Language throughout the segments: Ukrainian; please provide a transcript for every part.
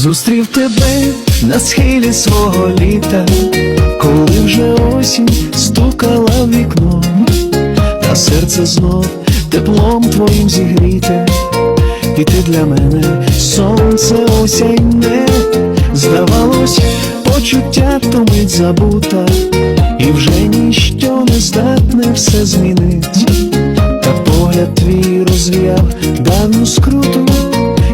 Зустрів тебе на схилі свого літа, коли вже осінь стукала в вікно, та серце знов теплом твоїм зігріте, і ти для мене сонце осяйне, здавалось, почуття то мить забута, і вже ніщо не здатне все змінить, та погляд твій розв'яв давню скруту.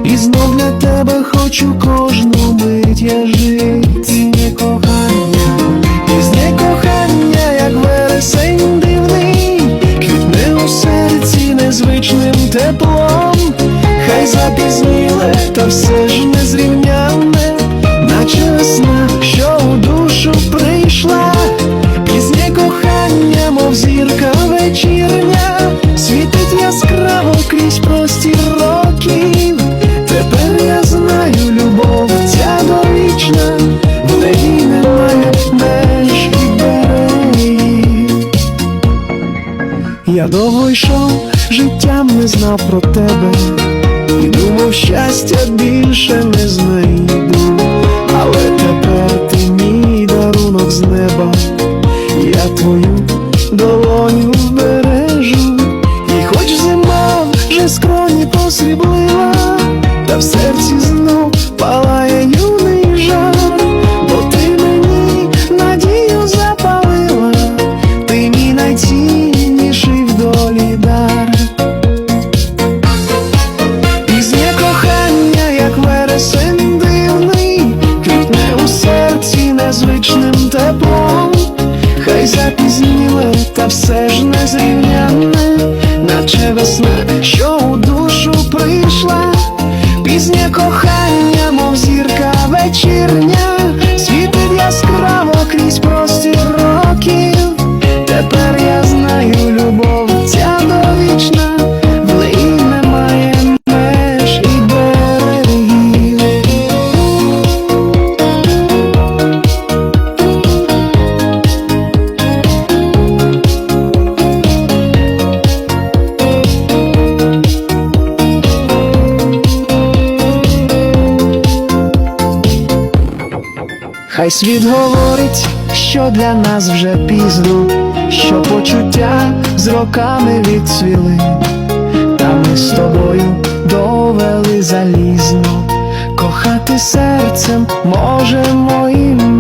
І знов для тебе хочу кожну мить я жить не кохання, пізнє кохання, як вересень дивний, квітне у серці незвичним теплом, хай запізніле, та все ж не незрівнянне, Я довго йшов, життям не знав про тебе, і думав, щастя більше не знайду, але тепер ти мій дарунок з неба, я твою долоню бережу, і хоч зима вже скроні посріблила, та в серці знов палає все ж незрівнянне, наче весна, що у душу прийшла, пізнє кохання, мов зірка вечірня, Хай світ говорить, що для нас вже пізно, що почуття з роками відцвіли, та ми з тобою довели залізно, кохати серцем можемо і ми.